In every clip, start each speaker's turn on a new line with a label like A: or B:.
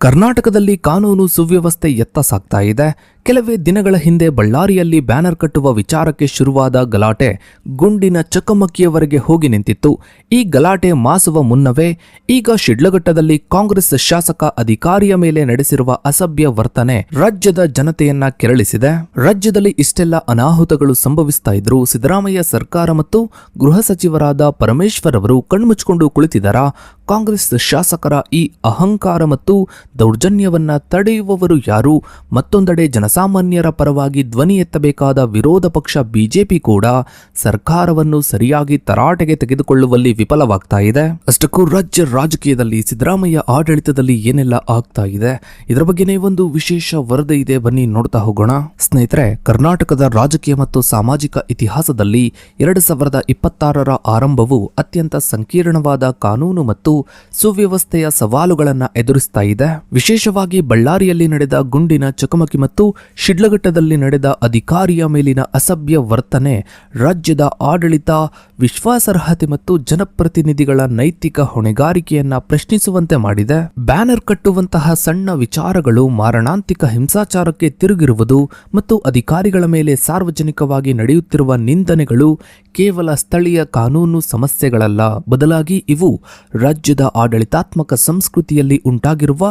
A: ಕರ್ನಾಟಕದಲ್ಲಿ ಕಾನೂನು ಸುವ್ಯವಸ್ಥೆ ಎತ್ತ ಸಾಗ್ತಾ ಇದೆ. ಕೆಲವೇ ದಿನಗಳ ಹಿಂದೆ ಬಳ್ಳಾರಿಯಲ್ಲಿ ಬ್ಯಾನರ್ ಕಟ್ಟುವ ವಿಚಾರಕ್ಕೆ ಶುರುವಾದ ಗಲಾಟೆ ಗುಂಡಿನ ಚಕಮಕಿಯವರೆಗೆ ಹೋಗಿ ನಿಂತಿತ್ತು. ಈ ಗಲಾಟೆ ಮಾಸುವ ಮುನ್ನವೇ ಈಗ ಶಿಡ್ಲಘಟ್ಟದಲ್ಲಿ ಕಾಂಗ್ರೆಸ್ ಶಾಸಕ ಅಧಿಕಾರಿಯ ಮೇಲೆ ನಡೆಸಿರುವ ಅಸಭ್ಯ ವರ್ತನೆ ರಾಜ್ಯದ ಜನತೆಯನ್ನ ಕೆರಳಿಸಿದೆ. ರಾಜ್ಯದಲ್ಲಿ ಇಷ್ಟೆಲ್ಲ ಅನಾಹುತಗಳು ಸಂಭವಿಸ್ತಾ ಇದ್ರು ಸಿದ್ದರಾಮಯ್ಯ ಸರ್ಕಾರ ಮತ್ತು ಗೃಹ ಸಚಿವರಾದ ಪರಮೇಶ್ವರ್ ಅವರು ಕಣ್ಮುಚ್ಕೊಂಡು ಕುಳಿತಿದ್ದಾರಾ? ಕಾಂಗ್ರೆಸ್ ಶಾಸಕರ ಈ ಅಹಂಕಾರ ಮತ್ತು ದೌರ್ಜನ್ಯವನ್ನು ತಡೆಯುವವರು ಯಾರು? ಮತ್ತೊಂದೆಡೆ ಜನಸಾಮಾನ್ಯರ ಪರವಾಗಿ ಧ್ವನಿ ಎತ್ತಬೇಕಾದ ವಿರೋಧ ಪಕ್ಷ ಬಿಜೆಪಿ ಕೂಡ ಸರ್ಕಾರವನ್ನು ಸರಿಯಾಗಿ ತರಾಟೆಗೆ ತೆಗೆದುಕೊಳ್ಳುವಲ್ಲಿ ವಿಫಲವಾಗ್ತಾ ಇದೆ. ಅಷ್ಟಕ್ಕೂ ರಾಜ್ಯ ರಾಜಕೀಯದಲ್ಲಿ ಸಿದ್ದರಾಮಯ್ಯ ಆಡಳಿತದಲ್ಲಿ ಏನೆಲ್ಲ ಆಗ್ತಾ ಇದೆ? ಇದರ ಬಗ್ಗೆನೇ ಒಂದು ವಿಶೇಷ ವರದಿ ಇದೆ. ಬನ್ನಿ ನೋಡ್ತಾ ಹೋಗೋಣ. ಸ್ನೇಹಿತರೆ, ಕರ್ನಾಟಕದ ರಾಜಕೀಯ ಮತ್ತು ಸಾಮಾಜಿಕ ಇತಿಹಾಸದಲ್ಲಿ ಎರಡು ಸಾವಿರದ ಇಪ್ಪತ್ತಾರರ ಆರಂಭವು ಅತ್ಯಂತ ಸಂಕೀರ್ಣವಾದ ಕಾನೂನು ಮತ್ತು ಸುವ್ಯವಸ್ಥೆಯ ಸವಾಲುಗಳನ್ನು ಎದುರಿಸ್ತಾ ಇದೆ. ವಿಶೇಷವಾಗಿ ಬಳ್ಳಾರಿಯಲ್ಲಿ ನಡೆದ ಗುಂಡಿನ ಚಕಮಕಿ ಮತ್ತು ಶಿಡ್ಲಘಟ್ಟದಲ್ಲಿ ನಡೆದ ಅಧಿಕಾರಿಯ ಮೇಲಿನ ಅಸಭ್ಯ ವರ್ತನೆ, ರಾಜ್ಯದ ಆಡಳಿತ, ವಿಶ್ವಾಸಾರ್ಹತೆ ಮತ್ತು ಜನಪ್ರತಿನಿಧಿಗಳ ನೈತಿಕ ಹೊಣೆಗಾರಿಕೆಯನ್ನ ಪ್ರಶ್ನಿಸುವಂತೆ ಮಾಡಿದೆ. ಬ್ಯಾನರ್ ಕಟ್ಟುವಂತಹ ಸಣ್ಣ ವಿಚಾರಗಳು ಮಾರಣಾಂತಿಕ ಹಿಂಸಾಚಾರಕ್ಕೆ ತಿರುಗಿರುವುದು ಮತ್ತು ಅಧಿಕಾರಿಗಳ ಮೇಲೆ ಸಾರ್ವಜನಿಕವಾಗಿ ನಡೆಯುತ್ತಿರುವ ನಿಂದನೆಗಳು ಕೇವಲ ಸ್ಥಳೀಯ ಕಾನೂನು ಸಮಸ್ಯೆಗಳಲ್ಲ ಬದಲಾಗಿ ಇವು ರಾಜ್ಯದ ಆಡಳಿತಾತ್ಮಕ ಸಂಸ್ಕೃತಿಯಲ್ಲಿ ಉಂಟಾಗಿರುವ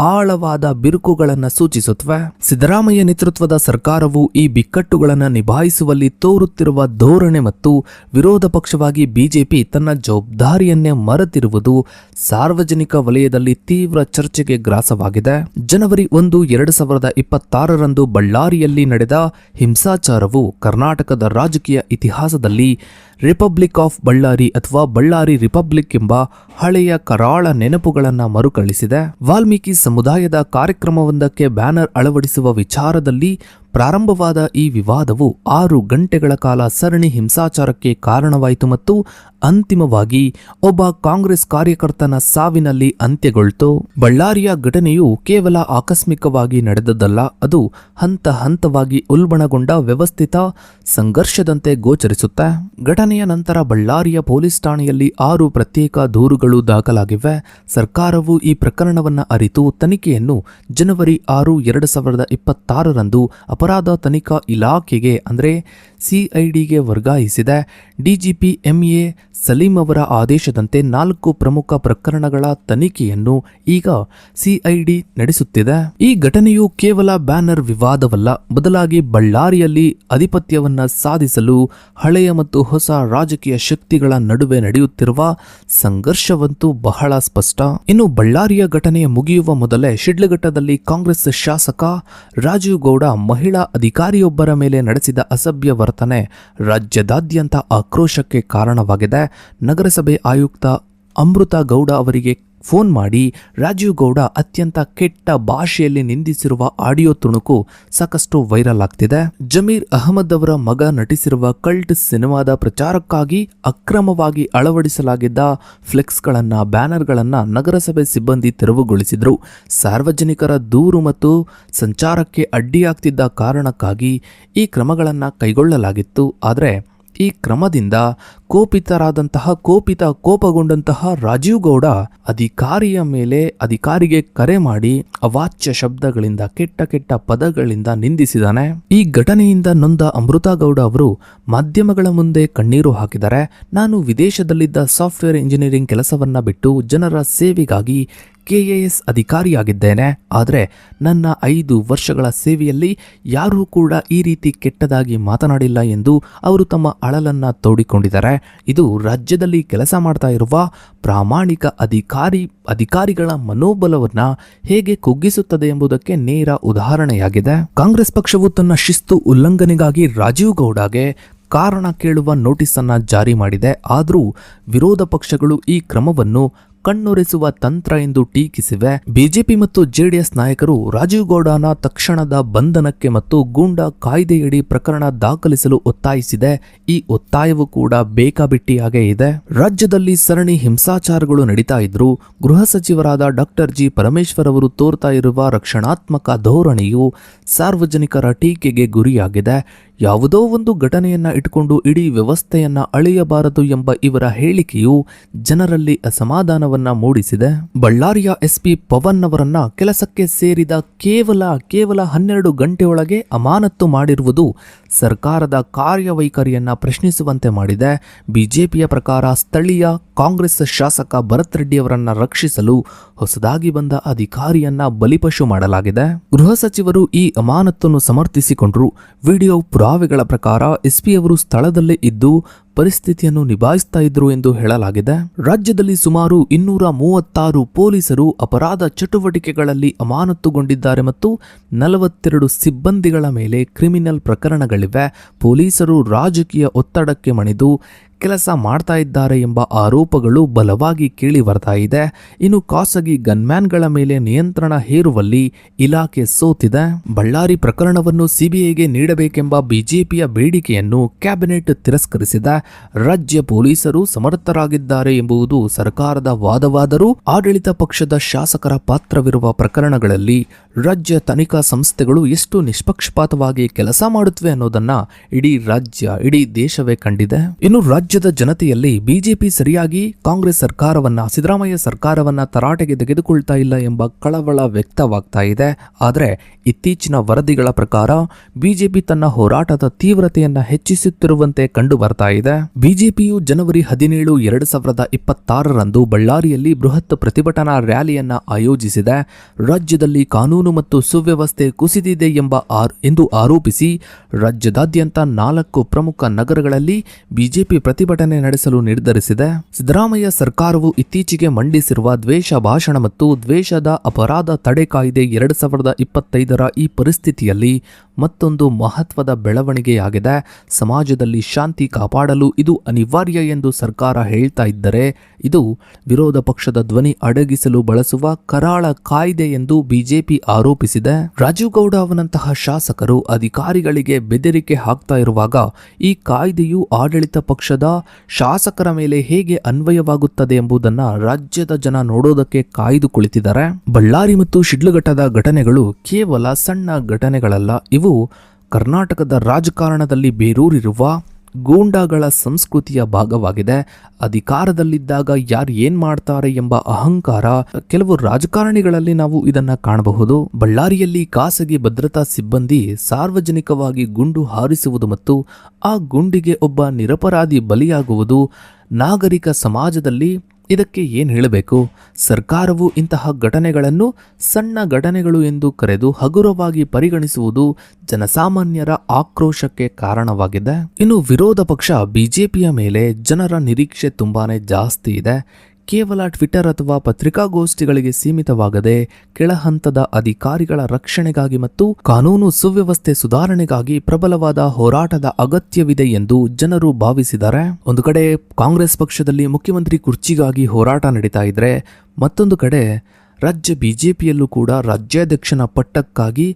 A: ಆಳವಾದ ಬಿರುಕುಗಳನ್ನು ಸೂಚಿಸುತ್ತವೆ ಸಿದ್ದರಾಮಯ್ಯ ನೇತೃತ್ವದ ಸರ್ಕಾರವು ಈ ಬಿಕ್ಕಟ್ಟುಗಳನ್ನು ನಿಭಾಯಿಸುವಲ್ಲಿ ತೋರುತ್ತಿರುವ ಧೋರಣೆ ಮತ್ತು ವಿರೋಧ ಪಕ್ಷವಾಗಿ ಬಿಜೆಪಿ ತನ್ನ ಜವಾಬ್ದಾರಿಯನ್ನೇ ಮರೆತಿರುವುದು ಸಾರ್ವಜನಿಕ ವಲಯದಲ್ಲಿ ತೀವ್ರ ಚರ್ಚೆಗೆ ಗ್ರಾಸವಾಗಿದೆ. ಜನವರಿ ಒಂದು, ಎರಡು ಸಾವಿರದ ಇಪ್ಪತ್ತಾರರಂದು ಬಳ್ಳಾರಿಯಲ್ಲಿ ನಡೆದ ಹಿಂಸಾಚಾರವು ಕರ್ನಾಟಕದ ರಾಜಕೀಯ ಇತಿಹಾಸದಲ್ಲಿ ರಿಪಬ್ಲಿಕ್ ಆಫ್ ಬಳ್ಳಾರಿ ಅಥವಾ ಬಳ್ಳಾರಿ ರಿಪಬ್ಲಿಕ್ ಎಂಬ ಹಳೆಯ ಕರಾಳ ನೆನಪುಗಳನ್ನು ಮರುಕಳಿಸಿದೆ. ವಾಲ್ಮೀಕಿ ಸಮುದಾಯದ ಕಾರ್ಯಕ್ರಮವೊಂದಕ್ಕೆ ಬ್ಯಾನರ್ ಅಳವಡಿಸುವ ವಿಚಾರದಲ್ಲಿ ಪ್ರಾರಂಭವಾದ ಈ ವಿವಾದವು ಆರು ಗಂಟೆಗಳ ಕಾಲ ಸರಣಿ ಹಿಂಸಾಚಾರಕ್ಕೆ ಕಾರಣವಾಯಿತು ಮತ್ತು ಅಂತಿಮವಾಗಿ ಒಬ್ಬ ಕಾಂಗ್ರೆಸ್ ಕಾರ್ಯಕರ್ತನ ಸಾವಿನಲ್ಲಿ ಅಂತ್ಯಗೊಳ್ತು. ಬಳ್ಳಾರಿಯ ಘಟನೆಯು ಕೇವಲ ಆಕಸ್ಮಿಕವಾಗಿ ನಡೆದದ್ದಲ್ಲ, ಅದು ಹಂತ ಹಂತವಾಗಿ ಉಲ್ಬಣಗೊಂಡ ವ್ಯವಸ್ಥಿತ ಸಂಘರ್ಷದಂತೆ ಗೋಚರಿಸುತ್ತೆ. ಘಟನೆಯ ನಂತರ ಬಳ್ಳಾರಿಯ ಪೊಲೀಸ್ ಠಾಣೆಯಲ್ಲಿ ಆರು ಪ್ರತ್ಯೇಕ ದೂರುಗಳು ದಾಖಲಾಗಿವೆ. ಸರ್ಕಾರವು ಈ ಪ್ರಕರಣವನ್ನು ಅರಿತು ತನಿಖೆಯನ್ನು ಜನವರಿ ಆರು, ಎರಡು ಸಾವಿರದ ಇಪ್ಪತ್ತಾರರಂದು ಅಪರಾಧ ತನಿಖಾ ಇಲಾಖೆಗೆ, ಅಂದರೆ ಸಿಐಡಿಗೆ ವರ್ಗಾಯಿಸಿದೆ ಡಿಜಿಪಿ ಎಂಎ ಸಲೀಂ ಅವರ ಆದೇಶದಂತೆ ನಾಲ್ಕು ಪ್ರಮುಖ ಪ್ರಕರಣಗಳ ತನಿಖೆಯನ್ನು ಈಗ ಸಿಐಡಿ ನಡೆಸುತ್ತಿದೆ. ಈ ಘಟನೆಯು ಕೇವಲ ಬ್ಯಾನರ್ ವಿವಾದವಲ್ಲ, ಬದಲಾಗಿ ಬಳ್ಳಾರಿಯಲ್ಲಿ ಅಧಿಪತ್ಯವನ್ನ ಸಾಧಿಸಲು ಹಳೆಯ ಮತ್ತು ಹೊಸ ರಾಜಕೀಯ ಶಕ್ತಿಗಳ ನಡುವೆ ನಡೆಯುತ್ತಿರುವ ಸಂಘರ್ಷವಂತೂ ಬಹಳ ಸ್ಪಷ್ಟ. ಇನ್ನು ಬಳ್ಳಾರಿಯ ಘಟನೆ ಮುಗಿಯುವ ಮೊದಲೇ ಶಿಡ್ಲಘಟ್ಟದಲ್ಲಿ ಕಾಂಗ್ರೆಸ್ ಶಾಸಕ ರಾಜೀವ್ ಗೌಡ ಮಹಿಳಾ ಅಧಿಕಾರಿಯೊಬ್ಬರ ಮೇಲೆ ನಡೆಸಿದ ಅಸಭ್ಯ ವರ್ತನೆ ರಾಜ್ಯದಾದ್ಯಂತ ಆಕ್ರೋಶಕ್ಕೆ ಕಾರಣವಾಗಿದೆ. ನಗರಸಭೆ ಆಯುಕ್ತ ಅಮೃತ ಗೌಡ ಅವರಿಗೆ ಫೋನ್ ಮಾಡಿ, ರಾಜೀವ್ ಗೌಡ ಅತ್ಯಂತ ಕೆಟ್ಟ ಭಾಷೆಯಲ್ಲಿ ನಿಂದಿಸಿರುವ ಆಡಿಯೋ ತುಣುಕು ಸಾಕಷ್ಟು ವೈರಲ್ ಆಗ್ತಿದೆ. ಜಮೀರ್ ಅಹಮದ್ ಅವರ ಮಗ ನಟಿಸಿರುವ ಕಲ್ಟ್ ಸಿನಿಮಾದ ಪ್ರಚಾರಕ್ಕಾಗಿ ಅಕ್ರಮವಾಗಿ ಅಳವಡಿಸಲಾಗಿದ್ದ ಫ್ಲೆಕ್ಸ್ಗಳನ್ನ, ಬ್ಯಾನರ್ಗಳನ್ನ ನಗರಸಭೆ ಸಿಬ್ಬಂದಿ ತೆರವುಗೊಳಿಸಿದ್ರು. ಸಾರ್ವಜನಿಕರ ದೂರು ಮತ್ತು ಸಂಚಾರಕ್ಕೆ ಅಡ್ಡಿಯಾಗ್ತಿದ್ದ ಕಾರಣಕ್ಕಾಗಿ ಈ ಕ್ರಮಗಳನ್ನು ಕೈಗೊಳ್ಳಲಾಗಿತ್ತು. ಆದರೆ ಈ ಕ್ರಮದಿಂದ ಕೋಪಿತರಾದಂತಹ, ಕೋಪಿತ, ಕೋಪಗೊಂಡಂತಹ ರಾಜೀವ್ ಗೌಡ ಅಧಿಕಾರಿಯ ಮೇಲೆ ಅಧಿಕಾರಿಗೆ ಕರೆ ಮಾಡಿ ಅವಾಚ್ಯ ಶಬ್ದಗಳಿಂದ, ಕೆಟ್ಟ ಕೆಟ್ಟ ಪದಗಳಿಂದ ನಿಂದಿಸಿದಾನೆ. ಈ ಘಟನೆಯಿಂದ ನೊಂದ ಅಮೃತ ಗೌಡ ಅವರು ಮಾಧ್ಯಮಗಳ ಮುಂದೆ ಕಣ್ಣೀರು ಹಾಕಿದರೆ, ನಾನು ವಿದೇಶದಲ್ಲಿದ್ದ ಸಾಫ್ಟ್ವೇರ್ ಇಂಜಿನಿಯರಿಂಗ್ ಕೆಲಸವನ್ನ ಬಿಟ್ಟು ಜನರ ಸೇವೆಗಾಗಿ ಕೆಎಎಸ್ ಅಧಿಕಾರಿಯಾಗಿದ್ದೇನೆ. ಆದರೆ ನನ್ನ ಐದು ವರ್ಷಗಳ ಸೇವೆಯಲ್ಲಿ ಯಾರೂ ಕೂಡ ಈ ರೀತಿ ಕೆಟ್ಟದಾಗಿ ಮಾತನಾಡಿಲ್ಲ ಎಂದು ಅವರು ತಮ್ಮ ಅಳಲನ್ನ ತೋಡಿಕೊಂಡಿದ್ದಾರೆ. ಇದು ರಾಜ್ಯದಲ್ಲಿ ಕೆಲಸ ಮಾಡ್ತಾ ಇರುವ ಪ್ರಾಮಾಣಿಕ ಅಧಿಕಾರಿ, ಅಧಿಕಾರಿಗಳ ಮನೋಬಲವನ್ನು ಹೇಗೆ ಕುಗ್ಗಿಸುತ್ತದೆ ಎಂಬುದಕ್ಕೆ ನೇರ ಉದಾಹರಣೆಯಾಗಿದೆ. ಕಾಂಗ್ರೆಸ್ ಪಕ್ಷವು ತನ್ನ ಶಿಸ್ತು ಉಲ್ಲಂಘನೆಗಾಗಿ ರಾಜೀವ್ ಗೌಡಗೆ ಕಾರಣ ಕೇಳುವ ನೋಟಿಸ್ ಅನ್ನ ಜಾರಿ ಮಾಡಿದೆ. ಆದರೂ ವಿರೋಧ ಪಕ್ಷಗಳು ಈ ಕ್ರಮವನ್ನು ಕಣ್ಣೊರೆಸುವ ತಂತ್ರ ಎಂದು ಟೀಕಿಸಿವೆ. ಬಿಜೆಪಿ ಮತ್ತು ಜೆಡಿಎಸ್ ನಾಯಕರು ರಾಜೀವ್ ಗೌಡನ ತಕ್ಷಣದ ಬಂಧನಕ್ಕೆ ಮತ್ತು ಗೂಂಡಾ ಕಾಯ್ದೆಯಡಿ ಪ್ರಕರಣ ದಾಖಲಿಸಲು ಒತ್ತಾಯಿಸಿದೆ. ಈ ಒತ್ತಾಯವು ಕೂಡ ಬೇಕಾಬಿಟ್ಟಿಯಾಗೇ ಇದೆ. ರಾಜ್ಯದಲ್ಲಿ ಸರಣಿ ಹಿಂಸಾಚಾರಗಳು ನಡೀತಾ ಇದ್ರು ಗೃಹ ಸಚಿವರಾದ ಡಾಕ್ಟರ್ ಜಿ ಪರಮೇಶ್ವರ್ ಅವರು ತೋರ್ತಾ ಇರುವ ರಕ್ಷಣಾತ್ಮಕ ಧೋರಣೆಯು ಸಾರ್ವಜನಿಕರ ಟೀಕೆಗೆ ಗುರಿಯಾಗಿದೆ. ಯಾವುದೋ ಒಂದು ಘಟನೆಯನ್ನ ಇಟ್ಕೊಂಡು ಇಡೀ ವ್ಯವಸ್ಥೆಯನ್ನ ಅಳೆಯಬಾರದು ಎಂಬ ಇವರ ಹೇಳಿಕೆಯು ಜನರಲ್ಲಿ ಅಸಮಾಧಾನವನ್ನ ಮೂಡಿಸಿದೆ. ಬಳ್ಳಾರಿಯ ಎಸ್ಪಿ ಪವನ್ ಅವರನ್ನ ಕೆಲಸಕ್ಕೆ ಸೇರಿದ ಕೇವಲ ಕೇವಲ ಹನ್ನೆರಡು ಗಂಟೆಯೊಳಗೆ ಅಮಾನತ್ತು ಮಾಡಿರುವುದು ಸರ್ಕಾರದ ಕಾರ್ಯವೈಖರಿಯನ್ನ ಪ್ರಶ್ನಿಸುವಂತೆ ಮಾಡಿದೆ. ಬಿಜೆಪಿಯ ಪ್ರಕಾರ ಸ್ಥಳೀಯ ಕಾಂಗ್ರೆಸ್ ಶಾಸಕ ಭರತ್ ರೆಡ್ಡಿಯವರನ್ನ ರಕ್ಷಿಸಲು ಹೊಸದಾಗಿ ಬಂದ ಅಧಿಕಾರಿಯನ್ನ ಬಲಿಪಶು ಮಾಡಲಾಗಿದೆ. ಗೃಹ ಸಚಿವರು ಈ ಅಮಾನತ್ತನ್ನು ಸಮರ್ಥಿಸಿಕೊಂಡರು. ವಿಡಿಯೋ ಪುರಾವೆಗಳ ಪ್ರಕಾರ ಎಸ್ಪಿ ಅವರು ಸ್ಥಳದಲ್ಲೇ ಇದ್ದು ಪರಿಸ್ಥಿತಿಯನ್ನು ನಿಭಾಯಿಸ್ತಾ ಇದ್ರು ಎಂದು ಹೇಳಲಾಗಿದೆ. ರಾಜ್ಯದಲ್ಲಿ ಸುಮಾರು ಇನ್ನೂರ ಮೂವತ್ತಾರು ಪೊಲೀಸರು ಅಪರಾಧ ಚಟುವಟಿಕೆಗಳಲ್ಲಿ ಅಮಾನತುಗೊಂಡಿದ್ದಾರೆ ಮತ್ತು ನಲವತ್ತೆರಡು ಸಿಬ್ಬಂದಿಗಳ ಮೇಲೆ ಕ್ರಿಮಿನಲ್ ಪ್ರಕರಣಗಳಿವೆ. ಪೊಲೀಸರು ರಾಜಕೀಯ ಒತ್ತಡಕ್ಕೆ ಮಣಿದು ಕೆಲಸ ಮಾಡ್ತಾ ಇದ್ದಾರೆ ಎಂಬ ಆರೋಪಗಳು ಬಲವಾಗಿ ಕೇಳಿ ಬರ್ತಾ ಇದೆ. ಇನ್ನು ಖಾಸಗಿ ಗನ್ಮ್ಯಾನ್ಗಳ ಮೇಲೆ ನಿಯಂತ್ರಣ ಹೇರುವಲ್ಲಿ ಇಲಾಖೆ ಸೋತಿದೆ. ಬಳ್ಳಾರಿ ಪ್ರಕರಣವನ್ನು ಸಿಬಿಐಗೆ ನೀಡಬೇಕೆಂಬ ಬಿಜೆಪಿಯ ಬೇಡಿಕೆಯನ್ನು ಕ್ಯಾಬಿನೆಟ್ ತಿರಸ್ಕರಿಸಿದೆ. ರಾಜ್ಯ ಪೊಲೀಸರು ಸಮರ್ಥರಾಗಿದ್ದಾರೆ ಎಂಬುದು ಸರ್ಕಾರದ ವಾದವಾದರೂ ಆಡಳಿತ ಪಕ್ಷದ ಶಾಸಕರ ಪಾತ್ರವಿರುವ ಪ್ರಕರಣಗಳಲ್ಲಿ ರಾಜ್ಯ ತನಿಖಾ ಸಂಸ್ಥೆಗಳು ಎಷ್ಟು ನಿಷ್ಪಕ್ಷಪಾತವಾಗಿ ಕೆಲಸ ಮಾಡುತ್ತವೆ ಅನ್ನೋದನ್ನ ಇಡೀ ರಾಜ್ಯ, ಇಡೀ ದೇಶವೇ ಕಂಡಿದೆ. ಇನ್ನು ರಾಜ್ಯದ ಜನತೆಯಲ್ಲಿ ಬಿಜೆಪಿ ಸರಿಯಾಗಿ ಕಾಂಗ್ರೆಸ್ ಸರ್ಕಾರವನ್ನ, ಸಿದ್ದರಾಮಯ್ಯ ಸರ್ಕಾರವನ್ನ ತರಾಟೆಗೆ ತೆಗೆದುಕೊಳ್ತಾ ಇಲ್ಲ ಎಂಬ ಕಳವಳ ವ್ಯಕ್ತವಾಗ್ತಾ ಇದೆ. ಆದರೆ ಇತ್ತೀಚಿನ ವರದಿಗಳ ಪ್ರಕಾರ ಬಿಜೆಪಿ ತನ್ನ ಹೋರಾಟದ ತೀವ್ರತೆಯನ್ನ ಹೆಚ್ಚಿಸುತ್ತಿರುವಂತೆ ಕಂಡು ಬರ್ತಾ ಇದೆ. ಬಿಜೆಪಿಯು ಜನವರಿ ಹದಿನೇಳು, ಎರಡು ಸಾವಿರದ ಇಪ್ಪತ್ತಾರರಂದು ಬಳ್ಳಾರಿಯಲ್ಲಿ ಬೃಹತ್ ಪ್ರತಿಭಟನಾ ರ್ಯಾಲಿಯನ್ನ ಆಯೋಜಿಸಿದೆ. ರಾಜ್ಯದಲ್ಲಿ ಕಾನೂನು ಮತ್ತು ಸುವ್ಯವಸ್ಥೆ ಕುಸಿದಿದೆ ಎಂಬ ಆರ್- ಎಂದು ಆರೋಪಿಸಿ, ರಾಜ್ಯದಾದ್ಯಂತ ನಾಲ್ಕು ಪ್ರಮುಖ ನಗರಗಳಲ್ಲಿ ಬಿಜೆಪಿ ಪ್ರತಿಭಟನೆ ನಡೆಸಲು ನಿರ್ಧರಿಸಿದೆ. ಸಿದ್ದರಾಮಯ್ಯ ಸರ್ಕಾರವು ಇತ್ತೀಚೆಗೆ ಮಂಡಿಸಿರುವ ದ್ವೇಷ ಭಾಷಣ ಮತ್ತು ದ್ವೇಷದ ಅಪರಾಧ ತಡೆ ಕಾಯ್ದೆ ಎರಡು ಸಾವಿರದ ಇಪ್ಪತ್ತೈದರ ಈ ಪರಿಸ್ಥಿತಿಯಲ್ಲಿ ಮತ್ತೊಂದು ಮಹತ್ವದ ಬೆಳವಣಿಗೆಯಾಗಿದೆ. ಸಮಾಜದಲ್ಲಿ ಶಾಂತಿ ಕಾಪಾಡಲು ಇದು ಅನಿವಾರ್ಯ ಎಂದು ಸರ್ಕಾರ ಹೇಳ್ತಾ ಇದ್ದರೆ ಇದು ವಿರೋಧ ಪಕ್ಷದ ಧ್ವನಿ ಅಡಗಿಸಲು ಬಳಸುವ ಕರಾಳ ಕಾಯ್ದೆ ಎಂದು ಬಿಜೆಪಿ ಆರೋಪಿಸಿದೆ. ರಾಜೀವ್ ಗೌಡ ಅವನಂತಹ ಶಾಸಕರು ಅಧಿಕಾರಿಗಳಿಗೆ ಬೆದರಿಕೆ ಹಾಕ್ತಾ ಇರುವಾಗ ಈ ಕಾಯ್ದೆಯು ಆಡಳಿತ ಪಕ್ಷದ ಶಾಸಕರ ಮೇಲೆ ಹೇಗೆ ಅನ್ವಯವಾಗುತ್ತದೆ ಎಂಬುದನ್ನ ರಾಜ್ಯದ ಜನ ನೋಡೋದಕ್ಕೆ ಕಾಯ್ದು ಕುಳಿತಿದ್ದಾರೆ. ಬಳ್ಳಾರಿ ಮತ್ತು ಶಿಡ್ಲಘಟ್ಟದ ಘಟನೆಗಳು ಕೇವಲ ಸಣ್ಣ ಘಟನೆಗಳಲ್ಲ, ಇವು ಕರ್ನಾಟಕದ ರಾಜಕಾರಣದಲ್ಲಿ ಬೇರೂರಿರುವ ಗೂಂಡಾಗಳ ಸಂಸ್ಕೃತಿಯ ಭಾಗವಾಗಿದೆ. ಅಧಿಕಾರದಲ್ಲಿದ್ದಾಗ ಯಾರು ಏನ್ ಮಾಡ್ತಾರೆ ಎಂಬ ಅಹಂಕಾರ ಕೆಲವು ರಾಜಕಾರಣಿಗಳಲ್ಲಿ ನಾವು ಇದನ್ನ ಕಾಣಬಹುದು. ಬಳ್ಳಾರಿಯಲ್ಲಿ ಖಾಸಗಿ ಭದ್ರತಾ ಸಿಬ್ಬಂದಿ ಸಾರ್ವಜನಿಕವಾಗಿ ಗುಂಡು ಹಾರಿಸುವುದು ಮತ್ತು ಆ ಗುಂಡಿಗೆ ಒಬ್ಬ ನಿರಪರಾಧಿ ಬಲಿಯಾಗುವುದು. ನಾಗರಿಕ ಸಮಾಜದಲ್ಲಿ ಇದಕ್ಕೆ ಏನು ಹೇಳಬೇಕು? ಸರ್ಕಾರವು ಇಂತಹ ಘಟನೆಗಳನ್ನು ಸಣ್ಣ ಘಟನೆಗಳು ಎಂದು ಕರೆದು ಹಗುರವಾಗಿ ಪರಿಗಣಿಸುವುದು ಜನಸಾಮಾನ್ಯರ ಆಕ್ರೋಶಕ್ಕೆ ಕಾರಣವಾಗಿದೆ. ಇನ್ನು ವಿರೋಧ ಪಕ್ಷ ಬಿಜೆಪಿಯ ಮೇಲೆ ಜನರ ನಿರೀಕ್ಷೆ ತುಂಬಾನೇ ಜಾಸ್ತಿ ಇದೆ. ಕೇವಲ ಟ್ವಿಟರ್ ಅಥವಾ ಪತ್ರಿಕಾಗೋಷ್ಠಿಗಳಿಗೆ ಸೀಮಿತವಾಗದೆ ಕೆಳಹಂತದ ಅಧಿಕಾರಿಗಳ ರಕ್ಷಣೆಗಾಗಿ ಮತ್ತು ಕಾನೂನು ಸುವ್ಯವಸ್ಥೆ ಸುಧಾರಣೆಗಾಗಿ ಪ್ರಬಲವಾದ ಹೋರಾಟದ ಅಗತ್ಯವಿದೆ ಎಂದು ಜನರು ಭಾವಿಸಿದ್ದಾರೆ. ಒಂದು ಕಡೆ ಕಾಂಗ್ರೆಸ್ ಪಕ್ಷದಲ್ಲಿ ಮುಖ್ಯಮಂತ್ರಿ ಕುರ್ಚಿಗಾಗಿ ಹೋರಾಟ ನಡೀತಾ ಇದ್ರೆ ಮತ್ತೊಂದು ಕಡೆ ರಾಜ್ಯ ಬಿಜೆಪಿಯಲ್ಲೂ ಕೂಡ ರಾಜ್ಯಾಧ್ಯಕ್ಷನ ಪಟ್ಟಕ್ಕಾಗಿ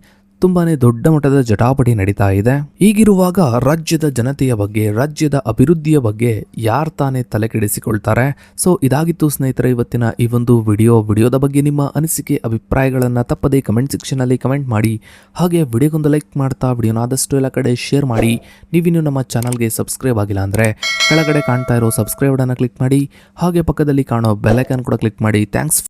A: ತುಂಬಾನೇ ದೊಡ್ಡ ಮಟ್ಟದ ಜಟಾಪಟಿ ನಡೀತಾ ಇದೆ. ಈಗಿರುವಾಗ ರಾಜ್ಯದ ಜನತೆಯ ಬಗ್ಗೆ, ರಾಜ್ಯದ ಅಭಿವೃದ್ಧಿಯ ಬಗ್ಗೆ ಯಾರು ತಾನೇ ತಲೆ ಕೆಡಿಸಿಕೊಳ್ತಾರೆ? ಸೊ ಇದಾಗಿತ್ತು ಸ್ನೇಹಿತರೆ, ಇವತ್ತಿನ ಈ ಒಂದು ವಿಡಿಯೋ. ವಿಡಿಯೋದ ಬಗ್ಗೆ ನಿಮ್ಮ ಅನಿಸಿಕೆ, ಅಭಿಪ್ರಾಯಗಳನ್ನು ತಪ್ಪದೇ ಕಮೆಂಟ್ ಸೆಕ್ಷನಲ್ಲಿ ಕಮೆಂಟ್ ಮಾಡಿ. ಹಾಗೆ ವಿಡಿಯೋಗೊಂದು ಲೈಕ್ ಮಾಡ್ತಾ, ವಿಡಿಯೋನ ಆದಷ್ಟು ಎಲ್ಲ ಕಡೆ ಶೇರ್ ಮಾಡಿ. ನೀವಿನ್ನು ನಮ್ಮ ಚಾನಲ್ಗೆ ಸಬ್ಸ್ಕ್ರೈಬ್ ಆಗಿಲ್ಲ ಅಂದರೆ ಕೆಳಗಡೆ ಕಾಣ್ತಾ ಇರೋ ಸಬ್ಸ್ಕ್ರೈಬ್ ಅನ್ನ ಕ್ಲಿಕ್ ಮಾಡಿ. ಹಾಗೆ ಪಕ್ಕದಲ್ಲಿ ಕಾಣೋ ಬೆಲ್ಲೈಕನ್ ಕೂಡ ಕ್ಲಿಕ್ ಮಾಡಿ. ಥ್ಯಾಂಕ್ಸ್